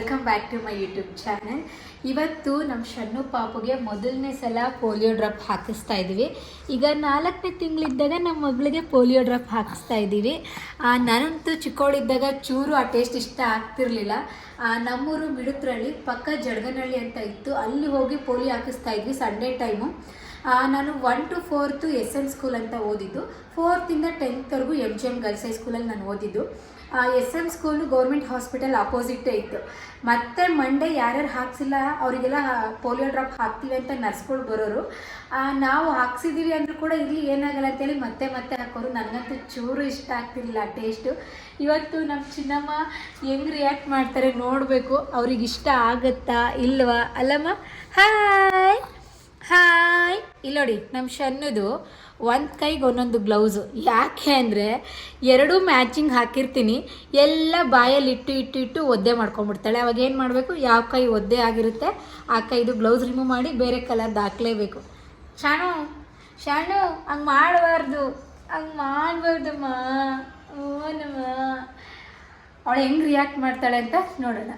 Welcome back to my YouTube channel ಇವತ್ತು ನಮ್ಮ ಶಣ್ಣು ಪಾಪುಗೆ ಮೊದಲನೇ ಸಲ ಪೋಲಿಯೋ ಡ್ರಾಪ್ ಹಾಕಿಸ್ತಾ ಇದ್ದೀವಿ. ಈಗ ನಾಲ್ಕನೇ ತಿಂಗಳಿದ್ದಾಗ ನಮ್ಮ ಮಗಳಿಗೆ ಪೋಲಿಯೋ ಡ್ರಾಪ್ ಹಾಕಿಸ್ತಾ ಇದ್ದೀವಿ. ನಾನಂತೂ ಚಿಕ್ಕವಳಿದ್ದಾಗ ಚೂರು ಆ ಟೇಸ್ಟ್ ಇಷ್ಟ ಆಗ್ತಿರಲಿಲ್ಲ. ನಮ್ಮೂರು ಮಿಡುತ್ರಳ್ಳಿ ಪಕ್ಕ ಜಡಗನಹಳ್ಳಿ ಅಂತ ಇತ್ತು. ಅಲ್ಲಿ ಹೋಗಿ ಪೋಲಿಯೋ ಹಾಕಿಸ್ತಾ ಇದ್ವಿ ಸಂಡೇ ಟೈಮು ನಾನು one two fourth S L school ಅಂತ ಓದಿದ್ದು. ಫೋರ್ತಿಂದ ಟೆಂತ್ವರೆಗೂ ಎಂ ಜಿ ಎಂ ಗರ್ಲ್ಸ್ ಹೈಸ್ಕೂಲಲ್ಲಿ ನಾನು ಓದಿದ್ದು. S M school government hospital ಅಪೋಸಿಟೇ ಇತ್ತು. ಮತ್ತೆ ಮಂಡೇ ಯಾರ್ಯಾರು ಹಾಕ್ಸಿಲ್ಲ ಅವರಿಗೆಲ್ಲ ಪೋಲಿಯೋ ಡ್ರಾಪ್ ಹಾಕ್ತೀವಿ ಅಂತ ನರ್ಸ್ಗಳು ಬರೋರು. ಆ, ನಾವು ಹಾಕ್ಸಿದ್ದೀವಿ ಅಂದರೂ ಕೂಡ ಇಲ್ಲಿ ಏನಾಗಲ್ಲ ಅಂತೇಳಿ ಮತ್ತೆ ಮತ್ತೆ ಹಾಕೋರು. ನನಗಂತೂ ಚೂರು ಇಷ್ಟ ಆಗ್ತಿರಲಿಲ್ಲ ಟೇಸ್ಟು ಇವತ್ತು ನಮ್ಮ ಚಿನ್ನಮ್ಮ ಹೆಂಗೆ ರಿಯಾಕ್ಟ್ ಮಾಡ್ತಾರೆ ನೋಡಬೇಕು. ಅವ್ರಿಗೆ ಇಷ್ಟ ಆಗುತ್ತಾ ಇಲ್ವಾ? ಅಲ್ಲಮ್ಮ? Hi hi. ಇಲ್ಲಿ ನೋಡಿ ನಮ್ಮ ಶನ್ನದು ಒಂದು ಕೈಗೆ ಒಂದೊಂದು ಗ್ಲೌಸು ಯಾಕೆ ಅಂದರೆ ಎರಡೂ ಮ್ಯಾಚಿಂಗ್ ಹಾಕಿರ್ತೀನಿ, ಎಲ್ಲ ಬಾಯಲ್ಲಿ ಇಟ್ಟು ಇಟ್ಟು ಇಟ್ಟು ಒದ್ದೆ ಮಾಡ್ಕೊಂಡ್ಬಿಡ್ತಾಳೆ. ಅವಾಗ ಏನು ಮಾಡಬೇಕು? ಯಾವ ಕೈ ಒದ್ದೆ ಆಗಿರುತ್ತೆ, ಆ ಕೈದು ಗ್ಲೌಸ್ ರಿಮೂವ್ ಮಾಡಿ ಬೇರೆ ಕಲರ್ ಹಾಕಲೇಬೇಕು ಶಾಣು ಶಾಣು, ಹಂಗೆ ಮಾಡಬಾರ್ದು. ಹಂಗೆ ಮಾಡಬಾರ್ದಮ್ಮ. ಓನಮ್ಮ. ಅವಳು ಹೆಂಗೆ ರಿಯಾಕ್ಟ್ ಮಾಡ್ತಾಳೆ ಅಂತ ನೋಡೋಣ.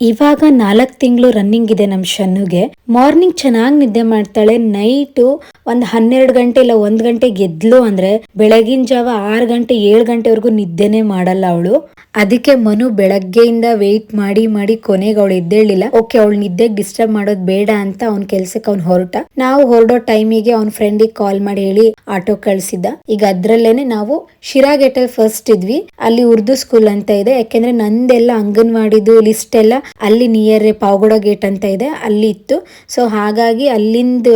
ಇವಾಗ ನಾಲ್ಕು ತಿಂಗಳು ರನ್ನಿಂಗ್ ಇದೆ ನಮ್ಮ ಶನ್ನುಗೆ. ಮಾರ್ನಿಂಗ್ ಚೆನ್ನಾಗಿ ನಿದ್ದೆ ಮಾಡ್ತಾಳೆ ನೈಟು ಒಂದು ಹನ್ನೆರಡು ಗಂಟೆ ಇಲ್ಲ ಒಂದು ಗಂಟೆ ಗೆದ್ಲು ಅಂದ್ರೆ ಬೆಳಗಿನ ಜಾವ ಆರು ಗಂಟೆ, ಏಳು ಗಂಟೆವರೆಗೂ ನಿದ್ದೆನೇ ಮಾಡಲ್ಲ ಅವಳು. ಅದಕ್ಕೆ ಮನು ಬೆಳಗ್ಗೆಯಿಂದ ವೆಯ್ಟ್ ಮಾಡಿ ಮಾಡಿ ಕೊನೆಗೆ ಅವಳು ಎದ್ದೇಳಿಲ್ಲ. ಓಕೆ ಅವಳು ನಿದ್ದೆಗೆ ಡಿಸ್ಟರ್ಬ್ ಮಾಡೋದು ಬೇಡ ಅಂತ ಅವ್ನ ಕೆಲ್ಸಕ್ಕೆ ಅವ್ನು ಹೊರಟ. ನಾವು ಹೊರಡೋ ಟೈಮಿಗೆ ಅವ್ನ ಫ್ರೆಂಡಿಗೆ ಕಾಲ್ ಮಾಡಿ ಹೇಳಿ ಆಟೋ ಕಳ್ಸಿದ್ದ. ಈಗ ಅದ್ರಲ್ಲೇನೆ ನಾವು ಶಿರಾಗೆಟಲ್ ಫಸ್ಟ್ ಇದ್ವಿ. ಅಲ್ಲಿ ಉರ್ದು ಸ್ಕೂಲ್ ಅಂತ ಇದೆ. ಯಾಕೆಂದ್ರೆ ನಂದೆಲ್ಲ ಅಂಗನವಾಡಿದು ಲಿಸ್ಟ್ ಎಲ್ಲ ಅಲ್ಲಿ ನಿಯರ್ ಪಾವಗಡ ಗೇಟ್ ಅಂತ ಇದೆ, ಅಲ್ಲಿ ಇತ್ತು. ಸೊ ಹಾಗಾಗಿ ಅಲ್ಲಿಂದ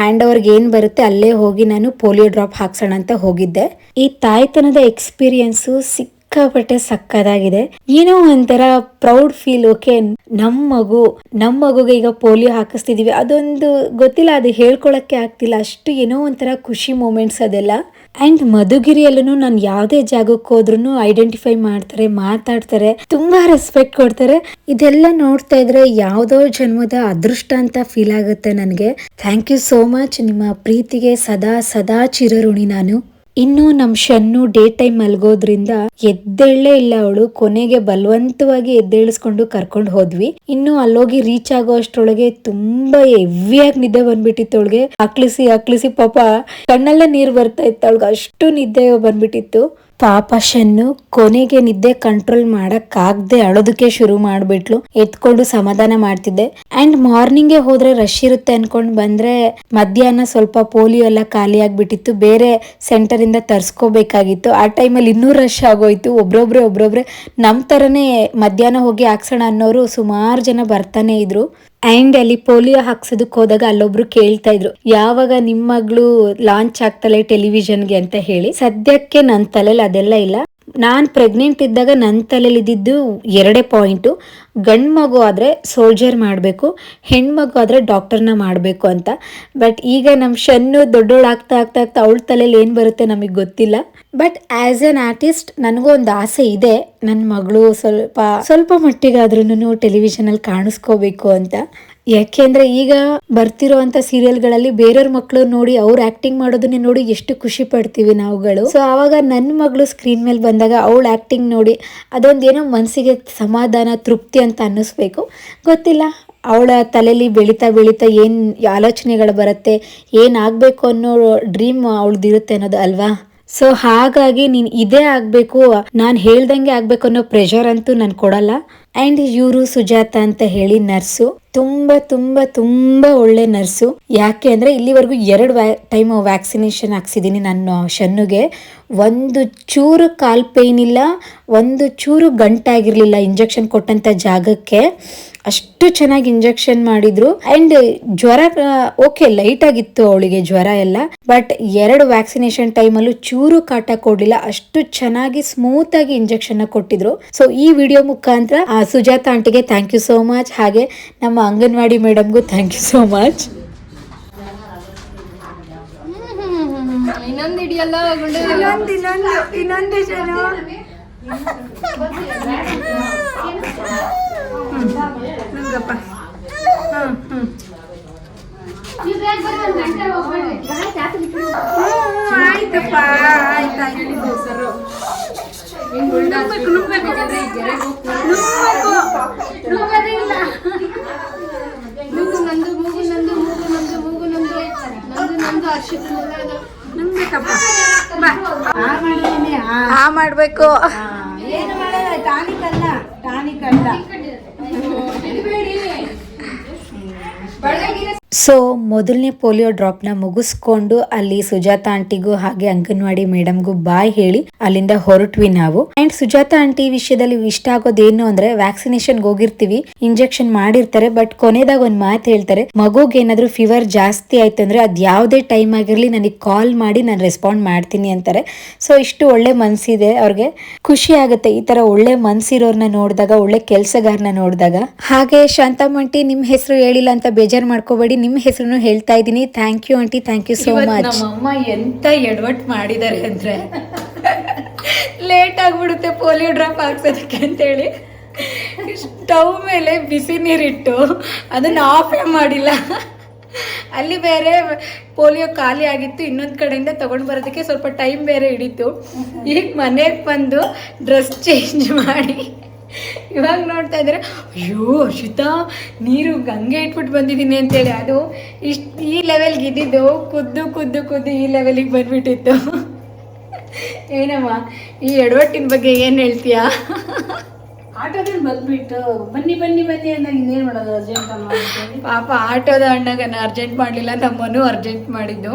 ಹ್ಯಾಂಡ್ ಓವರ್ಗೆ ಏನ್ ಬರುತ್ತೆ, ಅಲ್ಲೇ ಹೋಗಿ ನಾನು ಪೋಲಿಯೋ ಡ್ರಾಪ್ ಹಾಕ್ಸೋಣ ಅಂತ ಹೋಗಿದ್ದೆ. ಈ ತಾಯ್ತನದ ಎಕ್ಸ್ಪೀರಿಯನ್ಸು ಸಿಕ್ಕಾಪಟ್ಟೆ ಸಕ್ಕದಾಗಿದೆ. ಏನೋ ಒಂಥರ ಪ್ರೌಡ್ ಫೀಲ್ ಓಕೆ ನಮ್ಮ ಮಗು ನಮ್ಮ ಮಗುಗೆ ಈಗ ಪೋಲಿಯೋ ಹಾಕಿಸ್ತಿದೀವಿ. ಅದೊಂದು ಗೊತ್ತಿಲ್ಲ, ಅದು ಹೇಳ್ಕೊಳಕ್ಕೆ ಆಗ್ತಿಲ್ಲ. ಅಷ್ಟು ಏನೋ ಒಂಥರ ಖುಷಿ ಮೂಮೆಂಟ್ಸ್ ಅದೆಲ್ಲ. ಅಂಡ್ ಮಧುಗಿರಿಯಲ್ಲೂ ನಾನು ಯಾವುದೇ ಜಾಗಕ್ಕೆ ಹೋದ್ರೂ ಐಡೆಂಟಿಫೈ ಮಾಡ್ತಾರೆ, ಮಾತಾಡ್ತಾರೆ, ತುಂಬಾ ರೆಸ್ಪೆಕ್ಟ್ ಕೊಡ್ತಾರೆ. ಇದೆಲ್ಲ ನೋಡ್ತಾ ಇದ್ರೆ ಯಾವುದೋ ಜನ್ಮದ ಅದೃಷ್ಟ ಅಂತ ಫೀಲ್ ಆಗುತ್ತೆ ನನಗೆ. ಥ್ಯಾಂಕ್ ಯು ಸೋ ಮಚ್ ನಿಮ್ಮ ಪ್ರೀತಿಗೆ ಸದಾ ಸದಾ ಚಿರಋಣಿ ನಾನು. ಇನ್ನು ನಮ್ ಶನ್ನು ಡೇ ಟೈಮ್ ಮಲ್ಗೋದ್ರಿಂದ ಎದ್ದೇಳೇ ಇಲ್ಲ ಅವಳು. ಕೊನೆಗೆ ಬಲವಂತವಾಗಿ ಎದ್ದೇಳಿಸ್ಕೊಂಡು ಕರ್ಕೊಂಡು ಹೋದ್ವಿ. ಇನ್ನು ಅಲ್ಲೋಗಿ ರೀಚ್ ಆಗೋ ಅಷ್ಟ್ರೊಳಗೆ ತುಂಬಾ ಹೆವಿಯಾಗಿ ನಿದ್ದೆ ಬಂದ್ಬಿಟ್ಟಿತ್ತು ಅವಳಿಗೆ. ಅಕ್ಲಿಸಿ ಅಕ್ಲಿಸಿ ಪಾಪ ಕಣ್ಣಲ್ಲೇ ನೀರ್ ಬರ್ತಾ ಇತ್ತು. ಅವಳಿಗೆ ಅಷ್ಟು ನಿದ್ದೆ ಬಂದ್ಬಿಟ್ಟಿತ್ತು. ಪಾಪ ಶನ್ನು ಕೊನೆಗೆ ನಿದ್ದೆ ಕಂಟ್ರೋಲ್ ಮಾಡಕ್ಕಾಗ್ದೆ ಅಳೋದಕ್ಕೆ ಶುರು ಮಾಡ್ಬಿಟ್ಲು. ಎತ್ಕೊಂಡು ಸಮಾಧಾನ ಮಾಡ್ತಿದ್ದೆ. ಅಂಡ್ ಮಾರ್ನಿಂಗೇ ಹೋದ್ರೆ ರಶ್ ಇರುತ್ತೆ ಅನ್ಕೊಂಡ್ ಬಂದ್ರೆ ಮಧ್ಯಾಹ್ನ ಸ್ವಲ್ಪ ಪೋಲಿಯೋ ಎಲ್ಲ ಖಾಲಿ ಆಗ್ಬಿಟ್ಟಿತ್ತು. ಬೇರೆ ಸೆಂಟರ್ ಇಂದ ತರ್ಸ್ಕೋಬೇಕಾಗಿತ್ತು. ಆ ಟೈಮಲ್ಲಿ ಇನ್ನೂ ರಶ್ ಆಗೋಯ್ತು. ಒಬ್ರೊಬ್ರೆ ಒಬ್ರೊಬ್ರೆ ನಮ್ ತರನೇ ಮಧ್ಯಾಹ್ನ ಹೋಗಿ ಹಾಕ್ಸೋಣ ಅನ್ನೋರು ಸುಮಾರು ಜನ ಬರ್ತಾನೆ ಇದ್ರು. ಅಂಡ್ ಅಲ್ಲಿ ಪೋಲಿಯೋ ಹಾಕ್ಸೋದಕ್ಕೆ ಹೋದಾಗ ಅಲ್ಲೊಬ್ರು ಕೇಳ್ತಾ ಇದ್ರು. ಯಾವಾಗ ನಿಮ್ಮ ಮಗಳು ಲಾಂಚ್ ಆಗ್ತಾಳೆ ಟೆಲಿವಿಷನ್ಗೆ ಅಂತ ಹೇಳಿ. ಸದ್ಯಕ್ಕೆ ನನ್ನ ತಲೆಯಲ್ಲಿ ಅದೆಲ್ಲ ಇಲ್ಲ. ನಾನ್ ಪ್ರೆಗ್ನೆಂಟ್ ಇದ್ದಾಗ ನನ್ನ ತಲೆಯಲ್ಲಿ ಇದ್ದಿದ್ದು ಎರಡೇ ಪಾಯಿಂಟು ಗಂಡು ಮಗು ಆದ್ರೆ ಸೋಲ್ಜರ್ ಮಾಡಬೇಕು ಹೆಣ್ಮಗು ಆದ್ರೆ ಡಾಕ್ಟರ್ನ ಮಾಡಬೇಕು ಅಂತ. ಬಟ್ ಈಗ ನಮ್ಮ ಶನ್ನು ದೊಡ್ಡೋಳಾಗ್ತಾ ಆಗ್ತಾ ಆಗ್ತಾ ಅವಳ ತಲೆಯಲ್ಲಿ ಏನು ಬರುತ್ತೆ ನಮಗೆ ಗೊತ್ತಿಲ್ಲ. ಬಟ್ ಆಸ್ ಎನ್ ಆರ್ಟಿಸ್ಟ್ ನನಗೂ ಒಂದು ಆಸೆ ಇದೆ ನನ್ನ ಮಗಳು ಸ್ವಲ್ಪ ಸ್ವಲ್ಪ ಮಟ್ಟಿಗಾದ್ರೂ ಟೆಲಿವಿಷನ್ ಅಲ್ಲಿ ಕಾಣಿಸ್ಕೋಬೇಕು ಅಂತ. ಯಾಕೆಂದ್ರೆ ಈಗ ಬರ್ತಿರೋಂತ ಸೀರಿಯಲ್ಗಳಲ್ಲಿ ಬೇರೆಯವ್ರ ಮಕ್ಕಳು ನೋಡಿ ಅವ್ರು ಆಕ್ಟಿಂಗ್ ಮಾಡೋದನ್ನೇ ನೋಡಿ ಎಷ್ಟು ಖುಷಿ ಪಡ್ತೀವಿ ನಾವುಗಳು. ಸೊ ಆವಾಗ ನನ್ನ ಮಗಳು ಸ್ಕ್ರೀನ್ ಮೇಲೆ ಬಂದಾಗ ಅವಳ ಆಕ್ಟಿಂಗ್ ನೋಡಿ ಅದೊಂದೇನೋ ಮನಸ್ಸಿಗೆ ಸಮಾಧಾನ, ತೃಪ್ತಿ ಅಂತ ಅನ್ನಿಸ್ಬೇಕು. ಗೊತ್ತಿಲ್ಲ, ಅವಳ ತಲೆಯಲ್ಲಿ ಬೆಳೀತಾ ಬೆಳೀತಾ ಏನು ಆಲೋಚನೆಗಳು ಬರುತ್ತೆ, ಏನಾಗಬೇಕು ಅನ್ನೋ ಡ್ರೀಮ್ ಅವಳದಿರುತ್ತೆ ಅನ್ನೋದು ಅಲ್ವಾ? ಸೊ ಹಾಗಾಗಿ ನೀನು ಇದೇ ಆಗಬೇಕು, ನಾನು ಹೇಳ್ದಂಗೆ ಆಗಬೇಕು ಅನ್ನೋ ಪ್ರೆಷರ್ ಅಂತೂ ನಾನು ಕೊಡಲ್ಲ. ಆ್ಯಂಡ್ ಇವರು ಸುಜಾತ ಅಂತ ಹೇಳಿ ನರ್ಸು. ತುಂಬಾ ತುಂಬಾ ತುಂಬಾ ಒಳ್ಳೆ ನರ್ಸು. ಯಾಕೆ ಅಂದರೆ ಇಲ್ಲಿವರೆಗೂ ಎರಡು ವ್ಯಾ ಟೈಮ್ ವ್ಯಾಕ್ಸಿನೇಷನ್ ಹಾಕ್ಸಿದ್ದೀನಿ ನನ್ನ ಶನ್ನುಗೆ. ಒಂದು ಚೂರು ಕಾಲ್ ಪೇಯ್ನ್ ಇಲ್ಲ, ಒಂದು ಚೂರು ಗಂಟಾಗಿರಲಿಲ್ಲ ಇಂಜೆಕ್ಷನ್ ಕೊಟ್ಟಂಥ ಜಾಗಕ್ಕೆ. ಅಷ್ಟು ಚೆನ್ನಾಗಿ ಇಂಜೆಕ್ಷನ್ ಮಾಡಿದ್ರು. ಅಂಡ್ ಜ್ವರ ಓಕೆ ಲೈಟ್ ಆಗಿತ್ತು ಅವಳಿಗೆ ಜ್ವರ ಎಲ್ಲ ಬಟ್ ಎರಡು ವ್ಯಾಕ್ಸಿನೇಷನ್ ಟೈಮಲ್ಲೂ ಚೂರು ಕಾಟ ಕೊಡ್ಲಿಲ್ಲ. ಅಷ್ಟು ಚೆನ್ನಾಗಿ ಸ್ಮೂತ್ ಆಗಿ ಇಂಜೆಕ್ಷನ್ ಕೊಟ್ಟಿದ್ರು. ಸೊ ಈ ವಿಡಿಯೋ ಮುಖಾಂತರ ಆ ಸುಜಾತ ಆಂಟಿಗೆ ಥ್ಯಾಂಕ್ ಯು ಸೋ ಮಚ್ ಹಾಗೆ ನಮ್ಮ ಅಂಗನವಾಡಿ ಮೇಡಮ್ಗೂ ಥ್ಯಾಂಕ್ ಯು ಸೋ ಮಚ್ ಇನ್ನೊಂದು ಹಿಡಿಯಲ್ಲ ಇನ್ನೊಂದು ಇನ್ನೊಂದು ಇನ್ನೊಂದು ಮೂಗು ನಂದು ಮೂಗು ನಂದು ಮೂಗು ಟಾನಿಕ್ ಅಲ್ಲ ಟಾನಿಕ್ ಅಲ್ಲ. ಸೊ ಮೊದಲನೇ ಪೋಲಿಯೋ ಡ್ರಾಪ್ನ ಮುಗಿಸ್ಕೊಂಡು ಅಲ್ಲಿ ಸುಜಾತ ಆಂಟಿಗೂ ಹಾಗೆ ಅಂಗನವಾಡಿ ಮೇಡಮ್ಗೂ ಬಾಯ್ ಹೇಳಿ ಅಲ್ಲಿಂದ ಹೊರಟ್ವಿ ನಾವು. ಅಂಡ್ ಸುಜಾತಾ ಆಂಟಿ ವಿಷಯದಲ್ಲಿ ಇಷ್ಟ ಆಗೋದೇನು ಅಂದ್ರೆ ವ್ಯಾಕ್ಸಿನೇಷನ್ ಹೋಗಿರ್ತೀವಿ ಇಂಜೆಕ್ಷನ್ ಮಾಡಿರ್ತಾರೆ ಬಟ್ ಕೊನೆದಾಗ ಒಂದ್ ಮಾತು ಹೇಳ್ತಾರೆ, ಮಗುಗೆ ಏನಾದ್ರೂ ಫೀವರ್ ಜಾಸ್ತಿ ಆಯ್ತು ಅಂದ್ರೆ ಅದ್ ಯಾವ್ದೇ ಟೈಮ್ ಆಗಿರ್ಲಿ ನನಗೆ ಕಾಲ್ ಮಾಡಿ ನಾನು ರೆಸ್ಪಾಂಡ್ ಮಾಡ್ತೀನಿ ಅಂತಾರೆ. ಸೊ ಇಷ್ಟು ಒಳ್ಳೆ ಮನ್ಸಿದೆ ಅವ್ರಿಗೆ. ಖುಷಿ ಆಗುತ್ತೆ ಈ ತರ ಒಳ್ಳೆ ಮನ್ಸಿರೋರ್ನ ನೋಡಿದಾಗ, ಒಳ್ಳೆ ಕೆಲ್ಸಗಾರನ ನೋಡಿದಾಗ. ಹಾಗೆ ಶಾಂತಾಮಂಟಿ, ನಿಮ್ ಹೆಸರು ಹೇಳಿಲ್ಲ ಅಂತ ಬೇಜಾರ್ ಮಾಡ್ಕೋಬೇಡಿ, ನಿಮ್ ಹೆಸರು ಹೇಳ್ತಾ ಇದ್ದೀನಿ. Thank you aunty thank you so much ನಮ್ಮಮ್ಮ ಎಂತ ಎಡವಟ್ ಮಾಡಿದ್ದಾರೆ ಅಂದ್ರೆ ಲೇಟ್ ಆಗ್ಬಿಡುತ್ತೆ ಪೋಲಿಯೋ ಡ್ರಾಪ್ ಹಾಕ್ಸೋದಕ್ಕೆ ಅಂತೇಳಿ. ಸ್ಟವ್ ಮೇಲೆ ಬಿಸಿ ನೀರಿಟ್ಟು ಅದನ್ನು ಆಫೇ ಮಾಡಿಲ್ಲ. ಅಲ್ಲಿ ಬೇರೆ ಪೋಲಿಯೋ ಖಾಲಿ ಆಗಿತ್ತು ಇನ್ನೊಂದು ಕಡೆಯಿಂದ ತಗೊಂಡು ಬರೋದಕ್ಕೆ ಸ್ವಲ್ಪ ಟೈಮ್ ಬೇರೆ ಹಿಡಿತು. ಈಗ ಮನೆಗೆ ಬಂದು ಡ್ರೆಸ್ ಚೇಂಜ್ ಮಾಡಿ. ಇವಾಗ ನೋಡ್ತಾ ಇದ್ದಾರೆ ಅಯ್ಯೋ ಅರ್ಷಿತಾ ನೀರು ಗಂಗೆ ಇಟ್ಬಿಟ್ಟು ಬಂದಿದ್ದೀನಿ ಅಂತೇಳಿ. ಅದು ಇಷ್ಟು ಈ ಲೆವೆಲ್ಗೆ ಇದ್ದಿದ್ದು ಕುದ್ದು ಕುದ್ದು ಕುದ್ದು ಈ ಲೆವೆಲಿಗೆ ಬಂದ್ಬಿಟ್ಟಿತ್ತು. ಏನಮ್ಮ ಈ ಎಡವಟ್ಟಿನ ಬಗ್ಗೆ ಏನು ಹೇಳ್ತೀಯಾ? ಆಟೋದಲ್ಲಿ ಬಂದ್ಬಿಟ್ಟು ಬನ್ನಿ ಬನ್ನಿ ಬನ್ನಿ ಅಂದ್ರೆ ಇನ್ನೇನು ಮಾಡೋದು ಅರ್ಜೆಂಟ್ ಪಾಪ ಆಟೋದ ಅಣ್ಣಗನ ಅರ್ಜೆಂಟ್ ಮಾಡಲಿಲ್ಲ ನಮ್ಮನು ಅರ್ಜೆಂಟ್ ಮಾಡಿದ್ದು.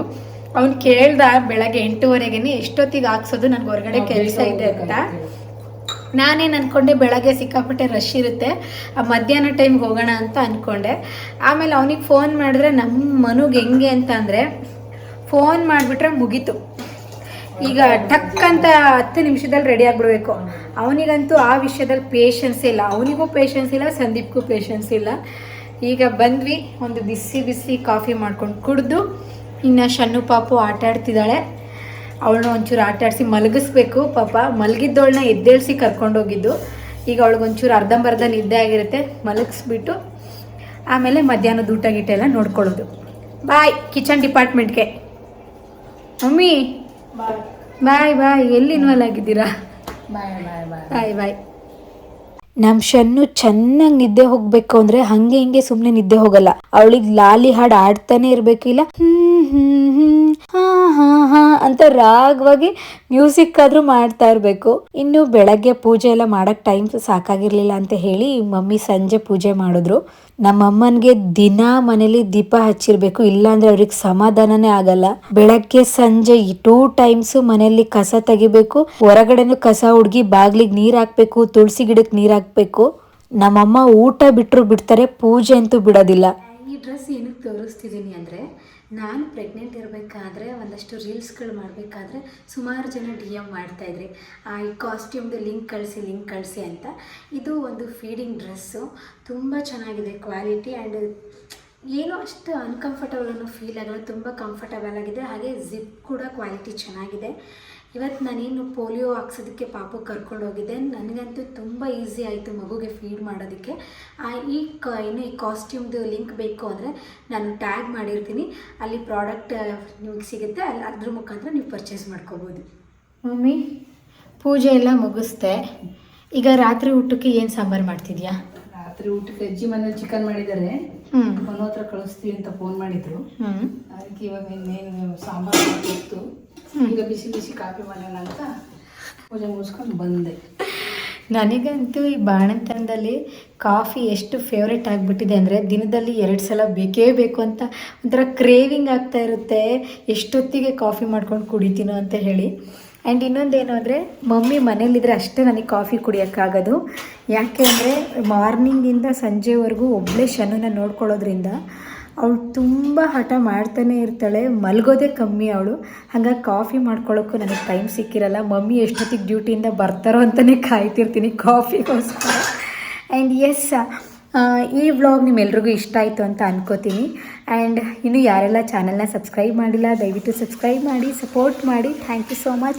ಅವ್ನು ಕೇಳ್ದ ಬೆಳಗ್ಗೆ ಎಂಟೂವರೆಗೆ ಎಷ್ಟೊತ್ತಿಗೆ ಹಾಕ್ಸೋದು ನನಗೆ ಹೊರಗಡೆ ಕೆಲಸ ಇದೆ ಅಂತ. ನಾನೇನು ಅಂದ್ಕೊಂಡೆ ಬೆಳಗ್ಗೆ ಸಿಕ್ಕಾಪಟ್ಟೆ ರಶ್ ಇರುತ್ತೆ. ಆ ಮಧ್ಯಾಹ್ನ ಟೈಮ್ಗೆ ಹೋಗೋಣ ಅಂತ ಅಂದ್ಕೊಂಡೆ ಆಮೇಲೆ ಅವನಿಗೆ ಫೋನ್ ಮಾಡಿದ್ರೆ ನಮ್ಮ ಮನುಗೆ ಹೆಂಗೆ ಅಂತ ಅಂದರೆ ಫೋನ್ ಮಾಡಿಬಿಟ್ರೆ ಮುಗೀತು. ಈಗ ಟಕ್ ಅಂತ ಹತ್ತು ನಿಮಿಷದಲ್ಲಿ ರೆಡಿ ಆಗಿಬಿಡ್ಬೇಕು. ಅವನಿಗಂತೂ ಆ ವಿಷಯದಲ್ಲಿ ಪೇಷನ್ಸ್ ಇಲ್ಲ. ಅವನಿಗೂ ಪೇಷನ್ಸ್ ಇಲ್ಲ, ಸಂದೀಪ್ಗೂ ಪೇಷನ್ಸ್ ಇಲ್ಲ. ಈಗ ಬಂದ್ವಿ, ಒಂದು ಬಿಸಿ ಬಿಸಿ ಕಾಫಿ ಮಾಡ್ಕೊಂಡು ಕುಡಿದು, ಇನ್ನು ಶಣ್ಣು ಪಾಪು ಆಟ ಆಡ್ತಿದ್ದಾಳೆ ಅವಳನ್ನ ಒಂಚೂರು ಆಟ ಆಡಿಸಿ ಮಲಗಿಸ್ಬೇಕು ಪಾಪ ಮಲಗಿದ್ದವಳನ್ನ ಎದ್ದೇಳಿಸಿ ಕರ್ಕೊಂಡೋಗಿದ್ದು ಈಗ ಅವಳಿಗೆ ಒಂಚೂರು ಅರ್ಧಂಬರ್ಧ ನಿದ್ದೆ ಆಗಿರುತ್ತೆ ಮಲಗಿಸ್ಬಿಟ್ಟು ಆಮೇಲೆ ಮಧ್ಯಾಹ್ನದ ಊಟ ಗೀಟ ಎಲ್ಲ ನೋಡ್ಕೊಳ್ಳೋದು. ಬಾಯ್ ಕಿಚನ್ ಡಿಪಾರ್ಟ್ಮೆಂಟ್ಗೆ ಮಮ್ಮಿ ಬಾಯ್ ಬಾಯ್ ಎಲ್ಲಿ ಇನ್ವಾಲ್ ಆಗಿದ್ದೀರಾ? ಬಾಯ್ ಬಾಯ್ ಬಾಯ್ ಬಾಯ್ ಬಾಯ್ ನಮ್ ಶನ್ನು ಚೆನ್ನಾಗಿ ನಿದ್ದೆ ಹೋಗ್ಬೇಕು ಅಂದ್ರೆ ಹಂಗೆ ಹಿಂಗೆ ಸುಮ್ನೆ ನಿದ್ದೆ ಹೋಗಲ್ಲ. ಅವಳಿಗೆ ಲಾಲಿ ಹಾಡು ಆಡ್ತಾನೆ ಇರ್ಬೇಕು, ಇಲ್ಲ ಹ್ಮ್ ಹ್ಮ್ ಹ್ಮ್ ಅಂತ ರಾಗವಾಗಿ ಮ್ಯೂಸಿಕ್ ಆದ್ರೂ ಮಾಡ್ತಾ ಇರ್ಬೇಕು. ಇನ್ನು ಬೆಳಗ್ಗೆ ಪೂಜೆ ಎಲ್ಲ ಮಾಡಕ್ ಟೈಮ್ ಸಾಕಾಗಿರ್ಲಿಲ್ಲ ಅಂತ ಹೇಳಿ ಮಮ್ಮಿ ಸಂಜೆ ಪೂಜೆ ಮಾಡಿದ್ರು. ನಮ್ಮಮ್ಮನ್ಗೆ ದಿನ ಮನೇಲಿ ದೀಪ ಹಚ್ಚಿರ್ಬೇಕು, ಇಲ್ಲಾಂದ್ರೆ ಅವ್ರಿಗೆ ಸಮಾಧಾನನೇ ಆಗಲ್ಲ. ಬೆಳಗ್ಗೆ ಸಂಜೆ ಟೂ ಟೈಮ್ಸ್ ಮನೆಯಲ್ಲಿ ಕಸ ತೆಗಿಬೇಕು, ಹೊರಗಡೆನು ಕಸ ಹುಡುಗಿ ಬಾಗ್ಲಿಗೆ ನೀರ್ ಹಾಕ್ಬೇಕು, ತುಳಸಿ ಗಿಡಕ್ಕೆ ನೀರ್ ಹಾಕ್ಬೇಕು. ನಮ್ಮಮ್ಮ ಊಟ ಬಿಟ್ರು ಬಿಡ್ತಾರೆ, ಪೂಜೆ ಅಂತೂ ಬಿಡೋದಿಲ್ಲ. ಈ ಡ್ರೆಸ್ ಏನಕ್ಕೆ ತೋರಿಸ್ತಿದ್ದೀನಿ ಅಂದರೆ ನಾನು ಪ್ರೆಗ್ನೆಂಟ್ ಇರಬೇಕಾದ್ರೆ ಒಂದಷ್ಟು ರೀಲ್ಸ್ಗಳು ಮಾಡಬೇಕಾದ್ರೆ ಸುಮಾರು ಜನ ಡಿ ಎಂ ಮಾಡ್ತಾಯಿದ್ರಿ ಆ, ಈ ಕಾಸ್ಟ್ಯೂಮ್ದು ಲಿಂಕ್ ಕಳಿಸಿ ಲಿಂಕ್ ಕಳಿಸಿ ಅಂತ. ಇದು ಒಂದು ಫೀಡಿಂಗ್ ಡ್ರೆಸ್ಸು ತುಂಬ ಚೆನ್ನಾಗಿದೆ ಕ್ವಾಲಿಟಿ ಆ್ಯಂಡ್ ಏನು ಅಷ್ಟು ಅನ್ಕಂಫರ್ಟಬಲ್ ಅನ್ನೋ ಫೀಲ್ ಆಗಲ್ಲ, ತುಂಬ ಕಂಫರ್ಟಬಲ್ ಆಗಿದೆ. ಹಾಗೆ ಜಿಪ್ ಕೂಡ ಕ್ವಾಲಿಟಿ ಚೆನ್ನಾಗಿದೆ. ಇವತ್ತು ನಾನೇನು ಪೋಲಿಯೋ ಹಾಕ್ಸೋದಕ್ಕೆ ಪಾಪ ಕರ್ಕೊಂಡೋಗಿದ್ದೆ ನನಗಂತೂ ತುಂಬ ಈಸಿ ಆಯಿತು ಮಗುಗೆ ಫೀಡ್ ಮಾಡೋದಕ್ಕೆ. ಆ ಈ ಕ ಏನು ಈ ಕಾಸ್ಟ್ಯೂಮ್ದು ಲಿಂಕ್ ಬೇಕು ಅಂದರೆ ನಾನು ಟ್ಯಾಗ್ ಮಾಡಿರ್ತೀನಿ. ಅಲ್ಲಿ ಪ್ರಾಡಕ್ಟ್ ನಿಮಗೆ ಸಿಗುತ್ತೆ. ಅಲ್ಲಿ ಅದ್ರ ಮುಖಾಂತರ ನೀವು ಪರ್ಚೇಸ್ ಮಾಡ್ಕೋಬೋದು. ಮಮ್ಮಿ ಪೂಜೆ ಎಲ್ಲ ಮುಗಿಸ್ದೆ. ಈಗ ರಾತ್ರಿ ಊಟಕ್ಕೆ ಏನು ಸಾಂಬಾರು ಮಾಡ್ತಿದ್ಯಾ? ರಾತ್ರಿ ಊಟಕ್ಕೆ ಅಜ್ಜಿ ಮನೇಲಿ ಚಿಕನ್ ಮಾಡಿದ್ದಾರೆ. ಹ್ಞೂ ಮನೋ ಹತ್ರ ಕಳಿಸ್ತೀವಿ ಅಂತ ಫೋನ್ ಮಾಡಿದ್ರು. ಹ್ಞೂ ಅದಕ್ಕೆ ಇವಾಗ ಇನ್ನೇನು ಸಾಂಬಾರು ಮಾಡ್ಕೊಟ್ಟು ಈಗ ಬಿಸಿ ಬಿಸಿ ಕಾಫಿ ಮಾಡೋಣ ಅಂತ ಪೂಜೆ ಮುಗಿಸ್ಕೊಂಡು ಬಂದೆ. ನನಗಂತೂ ಈ ಬಾಣಂತನದಲ್ಲಿ ಕಾಫಿ ಎಷ್ಟು ಫೇವ್ರೆಟ್ ಆಗಿಬಿಟ್ಟಿದೆ ಅಂದರೆ ದಿನದಲ್ಲಿ ಎರಡು ಸಲ ಬೇಕೇ ಬೇಕು ಅಂತ ಒಂಥರ ಕ್ರೇವಿಂಗ್ ಆಗ್ತಾ ಇರುತ್ತೆ. ಎಷ್ಟೊತ್ತಿಗೆ ಕಾಫಿ ಮಾಡ್ಕೊಂಡು ಕುಡಿತೀನೋ ಅಂತ ಹೇಳಿ. ಆ್ಯಂಡ್ ಇನ್ನೊಂದೇನು ಅಂದರೆ ಮಮ್ಮಿ ಮನೇಲಿದ್ರೆ ಅಷ್ಟೇ ನನಗೆ ಕಾಫಿ ಕುಡಿಯೋಕ್ಕಾಗೋದು. ಯಾಕೆ ಅಂದರೆ ಮಾರ್ನಿಂಗಿಂದ ಸಂಜೆವರೆಗೂ ಒಬ್ಬಳೇ ಶನನ ನೋಡ್ಕೊಳ್ಳೋದ್ರಿಂದ ಅವಳು ತುಂಬ ಹಠ ಮಾಡ್ತಾನೆ ಇರ್ತಾಳೆ, ಮಲಗೋದೇ ಕಮ್ಮಿ ಅವಳು. ಹಾಗಾಗಿ ಕಾಫಿ ಮಾಡ್ಕೊಳ್ಳೋಕ್ಕೂ ನನಗೆ ಟೈಮ್ ಸಿಕ್ಕಿರಲ್ಲ. ಮಮ್ಮಿ ಎಷ್ಟೊತ್ತಿಗೆ ಡ್ಯೂಟಿಯಿಂದ ಬರ್ತಾರೋ ಅಂತಲೇ ಕಾಯ್ತಿರ್ತೀನಿ ಕಾಫಿಗೋಸ್ಕರ. ಆ್ಯಂಡ್ ಎಸ್ ಈ ವ್ಲಾಗ್ ನಿಮ್ಮೆಲ್ರಿಗೂ ಇಷ್ಟ ಆಯಿತು ಅಂತ ಅನ್ಕೋತೀನಿ. ಆ್ಯಂಡ್ ಇನ್ನು ಯಾರೆಲ್ಲ ಚಾನಲ್ನ ಸಬ್ಸ್ಕ್ರೈಬ್ ಮಾಡಿಲ್ಲ, ದಯವಿಟ್ಟು ಸಬ್ಸ್ಕ್ರೈಬ್ ಮಾಡಿ ಸಪೋರ್ಟ್ ಮಾಡಿ. Thank you so much